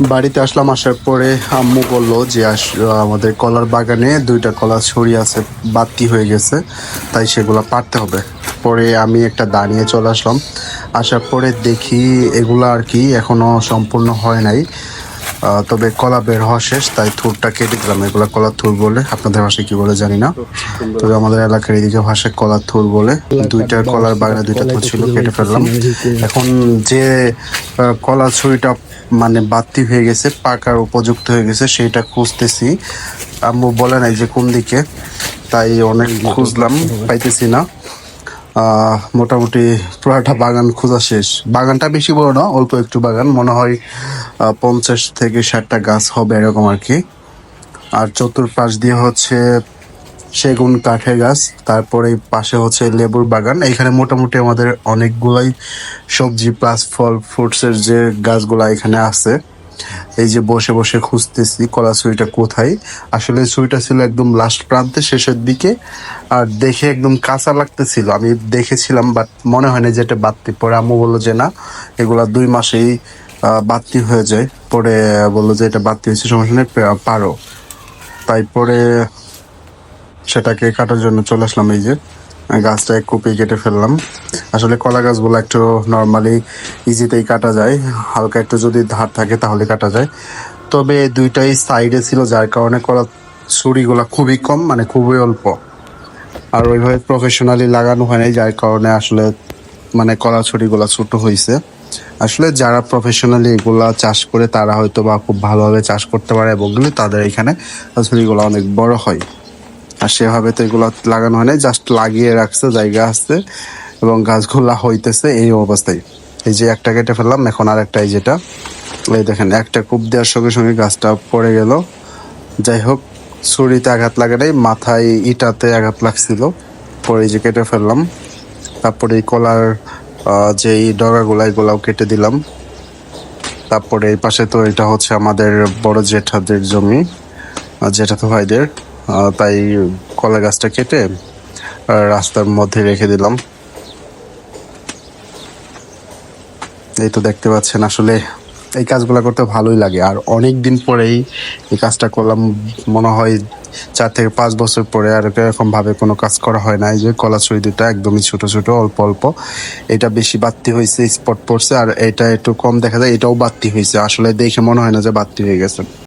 বাড়িতে আসলাম, আসার পরে আম্মু বলল যে আমাদের কলার বাগানে দুইটা কলা ছড়ি আছে বাতি হয়ে গেছে, তাই সেগুলো পারতে হবে। পরে আমি একটা দাঁড়িয়ে চলে আসলাম। আসার পরে দেখি এগুলো আর কি এখনও সম্পূর্ণ হয় নাই। তবে কলা বের হওয়া শেষ, তাই থুরটা কেটে দিলাম। এগুলো কলা থুর বলে, আপনাদের ভাষায় কি বলে জানি না। তবে আমাদের এলাকার এদিকে ভাষায় কলা থুর বলে, দুইটা কলার বাগানে দুইটা থুর ছিল, কেটে ফেললাম। এখন যে কলা ছুরিটা মানে বাতি হয়ে গেছে পাকার উপযুক্ত হয়ে গেছে সেটা খুঁজতেছি। আম্মু বলে নাই যে কোন দিকে তাই অনেক খুঁজলাম পাইতেছি না। মোটামুটি পুরাটা বাগান খোঁজা শেষ। বাগানটা বেশি বড় না অল্প একটু বাগান মনে হয় পঞ্চাশ থেকে ষাটটা গাছ হবে এরকম আর কি। আর চতুর্পাশ দিয়ে হচ্ছে সেগুন, কাঠের গাছ, তারপরে পাশে হচ্ছে লেবুর বাগান। এখানে মোটামুটি আমাদের অনেকগুলাই সবজি প্লাস ফল ফ্রুটসের যে গাছগুলা এখানে আছে। এই যে বসে বসে খুঁজতেছি কলা ছুরিটা কোথায়? আসলে ছুরিটা ছিল একদম লাস্ট প্রান্তে, শেষের দিকে। আর দেখে একদম কাঁচা লাগতেছিল। আমি দেখেছিলাম বাট মনে হয় না যে এটা বাত্তি পরে আম্মু বলল যে, না, এগুলা দুই মাসেই বাত্তি হয়ে যায়। পরে বলল যে, এটা বাত্তি হয়েছে, সমস্যা নেই পারো। তাই পরে সেটাকে কাটার জন্য চলে আসলাম এই যে গাছটা এক কুপি কেটে ফেললাম। আসলে কলা গাছগুলো একটু নর্মালি ইজিতেই কাটা যায়, হালকা একটু যদি ধার থাকে তাহলে কাটা যায়। তবে দুইটাই সাইডে ছিল, যার কারণে কলা ছুরিগুলো খুবই কম মানে খুবই অল্প। আর ওইভাবে প্রফেশনালি লাগানো হয় নাই, যার কারণে আসলে মানে কলা ছুরিগুলো ছোট হয়েছে আসলে যারা প্রফেশনালি এগুলা চাষ করে, তারা হয়তো বা খুব ভালোভাবে চাষ করতে পারে এবং তাদের এখানে ছুরিগুলো অনেক বড় হয়। আর সেভাবে তো এগুলো লাগানো হয় নাই জাস্ট লাগিয়ে রাখছে জায়গা আছে এবং গাছগুলা হইতেছে এই অবস্থায়। এই যে একটা কেটে ফেললাম এখন আর একটা এই যেটা। এই দেখেন একটা কূপ দেওয়ার সঙ্গে সঙ্গে গাছটা পড়ে গেল। যাই হোক ছুরিতে আঘাত লাগে নাই মাথায় ইটাতে আঘাত লাগছিল। পরে যে কেটে ফেললাম তারপরে এই কলার আহ, যে এই ডগাগুলা এগুলাও কেটে দিলাম। তারপরে এই পাশে তো এটা হচ্ছে আমাদের বড় জেঠাদের জমি জেঠাতো ভাইদের। তাই কলা গাছটা কেটে রাস্তার মধ্যে রেখে দিলাম। এই তো দেখতে পাচ্ছেন, আসলে এই কাজগুলো করতে ভালোই লাগে। আর অনেক দিন পরেই এই কাজটা করলাম, মনে হয় চার থেকে পাঁচ বছর পরে আর এরকম ভাবে কোনো কাজ করা হয় না এই যে কলা ছুরি দুটা একদমই ছোট ছোট, অল্প অল্প। এটা বেশি বাড়তি হয়েছে স্পট পড়ছে, আর এটা একটু কম দেখা যায়, এটাও বাড়তি হয়েছে। আসলে দেখে মনে হয় না যে বাড়তি হয়ে গেছে।